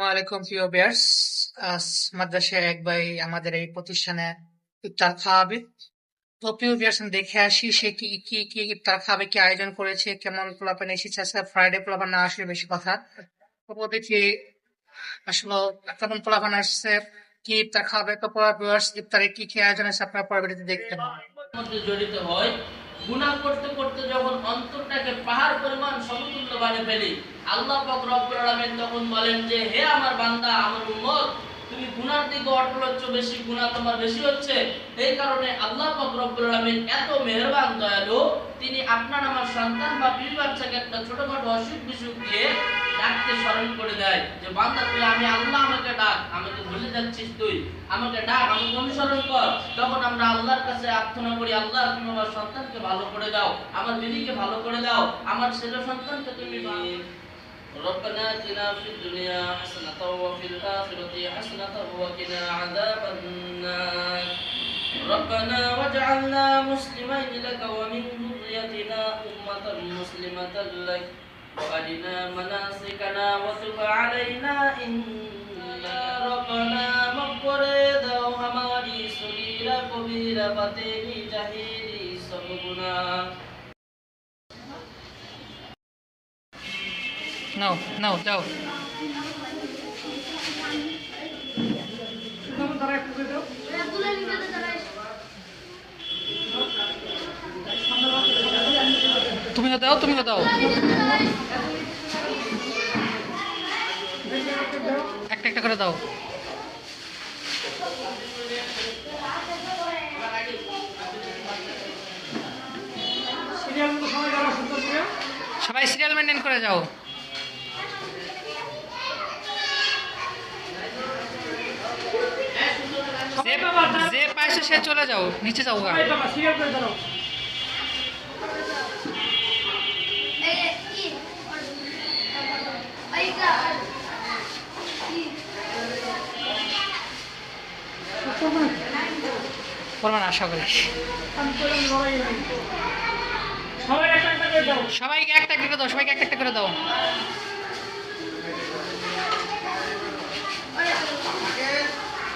ওয়ালাইকুম প্রিয় বিয়ার্স আজ মাদ্রাসায় এক ভাই আমাদের এই প্রতিষ্ঠানে ইফতার খাওয়াবে। তো প্রিয় বিয়ার্স দেখে আসি সে কি কি কি ইফতার খাবে, কি আয়োজন করেছে, কেমন পোলাপান এসেছে। আজকে ফ্রাইডে পোলাপান না আসলে বেশি কথা। তো দেখি আসলে কেমন পোলাপান আসছে, কি ইফতার খাবে? তো বিয়ার্স ইফতারে কি কি আয়োজন আছে আপনারা পরবর্তীতে দেখতে মধ্যে জড়িত হয় গুনাহ করতে করতে যখন অন্তরটাকে পাহাড় পরিমাণ সমতুল্য বানিয়ে ফেলি, আল্লাহ পাক রব্বুল আলামিন তখন বলেন যে, হে আমার বান্দা, আমার উম্মত, তুমি গুনার দিকে অটল হচ্ছ, বেশি গুনা তোমার বেশি হচ্ছে। এই কারণে আল্লাহ পাক রব্বুল আলামিন এত মেহেরবান, দয়ালু, তিনি আপনার আমার সন্তান বা বিবি বাচ্চাকে একটা ছোটখাটো অসুখ বিসুখ দিয়ে ডাকতে স্মরণ করে দেয় যে বান্দা তুই আমি আল্লাহ আমাকে ডাক আমাকে ভুলে যাচ্ছিস তুই আমাকে ডাক আমাকে অনুসরণ কর তখন আমরা আল্লাহর কাছে প্রার্থনা করি আল্লাহ তুমি আমার সন্তানকে ভালো করে দাও আমার দিদিকে ভালো করে দাও আমার ছেলে সন্তানকে তুমি ভালো ربنا اتنا في الدنيا حسنة وفي الآخرة حسنة وقنا عذاب النار ربنا واجعلنا مسلمين لك ومن ذريتنا أمة مسلمة لك وأرنا مناسكنا وتب علينا إنك ربنا مغفرد وهماري سرير كبير بطيري جهيري سببنا No, no, no. তুমি দাও তুমি দাও একটা করে দাও। সবাই সিরিয়াল মেনটেন করে যাও। যে পাইছে সে চলে যাও নিচে যাও গা। পরমান আশা করি। সবাইকে একটা করে দাও, সবাইকে একটা একটা করে দাও।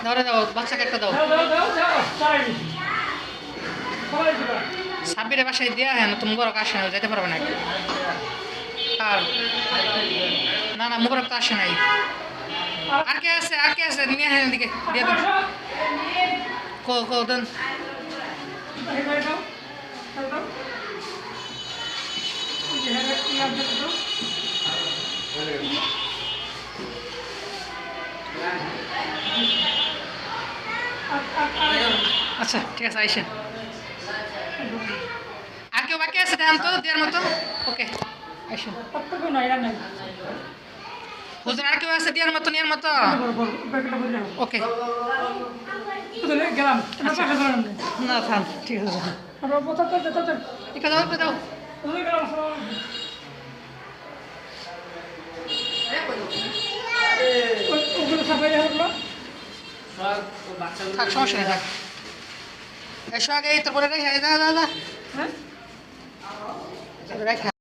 ধরে দাও বাচ্চাকে একটা দাও। সাব্বিরের বাসায় দেওয়া হ্যাঁ নতুন মুবারক আসে না যেতে পারবে না আর না না, মুবারক তো আসে নাই। আর কে আছে, আর কে আছে? নিয়ে হ্যাঁ এদিকে, দিয়ে দেন কো কো দেন আচ্ছা ঠিক আছে আইসেন। আর কেউ বাকি আছে? দেখান তো দেওয়ার মতো। ওকে আইসেন। হুজুর আর কেউ আছে? দেওয়ার মতো নেওয়ার মতো? ওকে। গেলাম। না থাম ঠিক আছে। থাক সমস্যা নেই থাক। এসো আগে তোর পরে রেখে যা যা যা রেখে